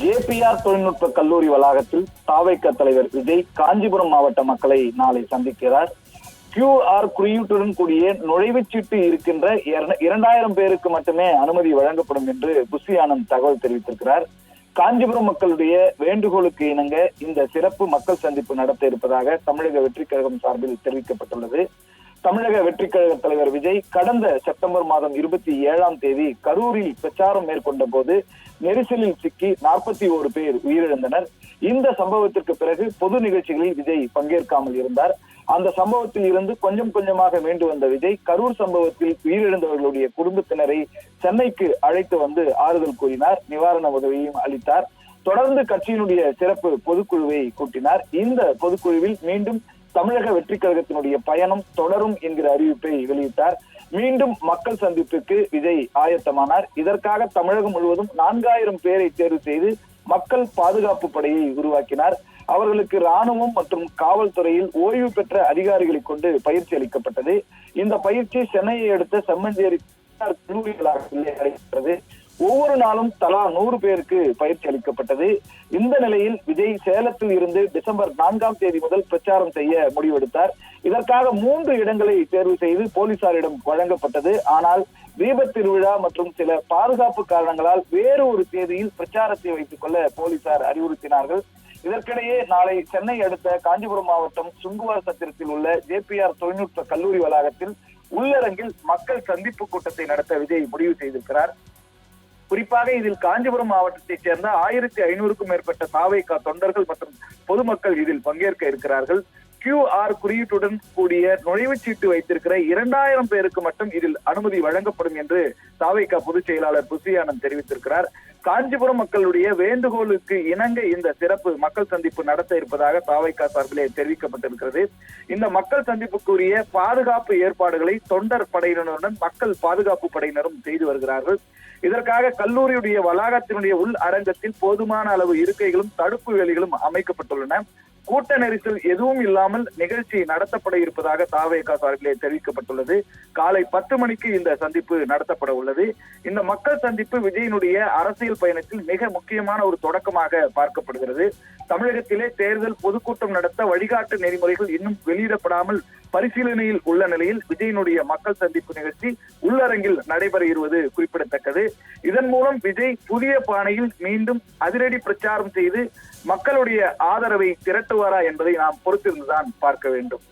JPR தொழில்நுட்ப கல்லூரி வளாகத்தில் தாவைக்க தலைவர் விஜய் காஞ்சிபுரம் மாவட்ட மக்களை நாளை சந்திக்கிறார். கியூஆர் குறியீட்டுடன் கூடிய நுழைவுச்சீட்டு இருக்கின்ற இரண்டாயிரம் பேருக்கு மட்டுமே அனுமதி வழங்கப்படும் என்று புஷி ஆனந்த் தகவல் தெரிவித்திருக்கிறார். காஞ்சிபுரம் மக்களுடைய வேண்டுகோளுக்கு இணங்க இந்த சிறப்பு மக்கள் சந்திப்பு நடத்த இருப்பதாக தமிழக வெற்றிக் கழகம் சார்பில் தெரிவிக்கப்பட்டுள்ளது. தமிழக வெற்றி கழக தலைவர் விஜய் கடந்த செப்டம்பர் மாதம் இருபத்தி ஏழாம் தேதி கரூரில் பிரச்சாரம் மேற்கொண்ட போது நெரிசலில் சிக்கி நாற்பத்தி ஓரு பேர் உயிரிழந்தனர். இந்த சம்பவத்திற்கு பிறகு பொது நிகழ்ச்சிகளில் விஜய் பங்கேற்காமல் இருந்தார். அந்த சம்பவத்தில் இருந்து கொஞ்சம் கொஞ்சமாக மீண்டு வந்த விஜய் கரூர் சம்பவத்தில் உயிரிழந்தவர்களுடைய குடும்பத்தினரை சென்னைக்கு அழைத்து வந்து ஆறுதல் கூறினார். நிவாரண உதவியும் அளித்தார். தொடர்ந்து கட்சியினுடைய சிறப்பு பொதுக்குழுவை கூட்டினார். இந்த பொதுக்குழுவில் மீண்டும் தமிழக வெற்றி கழகத்தினுடைய பயணம் தொடரும் என்கிற அறிவிப்பை வெளியிட்டார். மீண்டும் மக்கள் சந்திப்புக்கு விஜய் ஆயத்தமானார். இதற்காக தமிழகம் முழுவதும் நான்காயிரம் பேரை தேர்வு செய்து மக்கள் பாதுகாப்பு படையை உருவாக்கினார். அவர்களுக்கு ராணுவம் மற்றும் காவல்துறையில் ஓய்வு பெற்ற அதிகாரிகளை கொண்டு பயிற்சி அளிக்கப்பட்டது. இந்த பயிற்சி சென்னையை அடுத்த செம்மஞ்சேரி கல்லூரிகளாக நடைபெற்றது ஒவ்வொரு நாளும் தலா நூறு பேருக்கு பயிற்சி அளிக்கப்பட்டது. இந்த நிலையில் விஜய் சேலத்தில் இருந்து டிசம்பர் நான்காம் தேதி முதல் பிரச்சாரம் செய்ய முடிவெடுத்தார். இதற்காக மூன்று இடங்களை தேர்வு செய்து போலீசாரிடம் வழங்கப்பட்டது. ஆனால் தீபத் திருவிழா மற்றும் சில பாதுகாப்பு காரணங்களால் வேறு ஒரு தேதியில் பிரச்சாரத்தை வைத்துக் கொள்ள போலீசார் அறிவுறுத்தினார்கள். இதற்கிடையே நாளை சென்னை அடுத்த காஞ்சிபுரம் மாவட்டம் சுங்குவார் சத்திரத்தில் உள்ள ஜேபிஆர் தொழில்நுட்ப கல்லூரி வளாகத்தில் உள்ளரங்கில் மக்கள் சந்திப்பு கூட்டத்தை நடத்த விஜய் முடிவு செய்திருக்கிறார். குறிப்பாக இதில் காஞ்சிபுரம் மாவட்டத்தைச் சேர்ந்த ஆயிரத்தி ஐநூறுக்கும் மேற்பட்ட தாவைக்கா தொண்டர்கள் மற்றும் பொதுமக்கள் இதில் பங்கேற்க இருக்கிறார்கள். கியூஆர் குறியீட்டுடன் கூடிய நுழைவுச் சீட்டு வைத்திருக்கிற இரண்டாயிரம் பேருக்கு மட்டும் இதில் அனுமதி வழங்கப்படும் என்று தாவைக்கா பொதுச் செயலாளர் புசியானந்த் தெரிவித்திருக்கிறார். காஞ்சிபுரம் மக்களுடைய வேண்டுகோளுக்கு இணங்க இந்த சிறப்பு மக்கள் சந்திப்பு நடத்த இருப்பதாக தாவைக்கா சார்பிலே தெரிவிக்கப்பட்டிருக்கிறது. இந்த மக்கள் சந்திப்புக்குரிய பாதுகாப்பு ஏற்பாடுகளை தொண்டர் படையினருடன் மக்கள் பாதுகாப்பு படையினரும் செய்து வருகிறார்கள். இதற்காக கல்லூரியுடைய வளாகத்தினுடைய உள் அரங்கத்தில் போதுமான அளவு இருக்கைகளும் தடுப்பு வேலிகளும் அமைக்கப்பட்டுள்ளன. கூட்ட நெரிசல் எதுவும் இல்லாமல் நிகழ்ச்சி நடத்தப்பட இருப்பதாக தாவேகா சார்பிலே தெரிவிக்கப்பட்டுள்ளது. காலை பத்து மணிக்கு இந்த சந்திப்பு நடத்தப்பட உள்ளது. இந்த மக்கள் சந்திப்பு விஜயனுடைய அரசியல் பயணத்தில் மிக முக்கியமான ஒரு தொடக்கமாக பார்க்கப்படுகிறது. தமிழகத்திலே தேர்தல் பொதுக்கூட்டம் நடத்த வழிகாட்டு நெறிமுறைகள் இன்னும் வெளியிடப்படாமல் பரிசீலனையில் உள்ள நிலையில் விஜயனுடைய மக்கள் சந்திப்பு நிகழ்ச்சி உள்ளரங்கில் நடைபெற இருவது குறிப்பிடத்தக்கது. இதன் மூலம் விஜய் புதிய பாணியில் மீண்டும் அதிரடி பிரச்சாரம் செய்து மக்களுடைய ஆதரவை திரட்டுவாரா என்பதை நாம் பொறுத்திருந்துதான் பார்க்க வேண்டும்.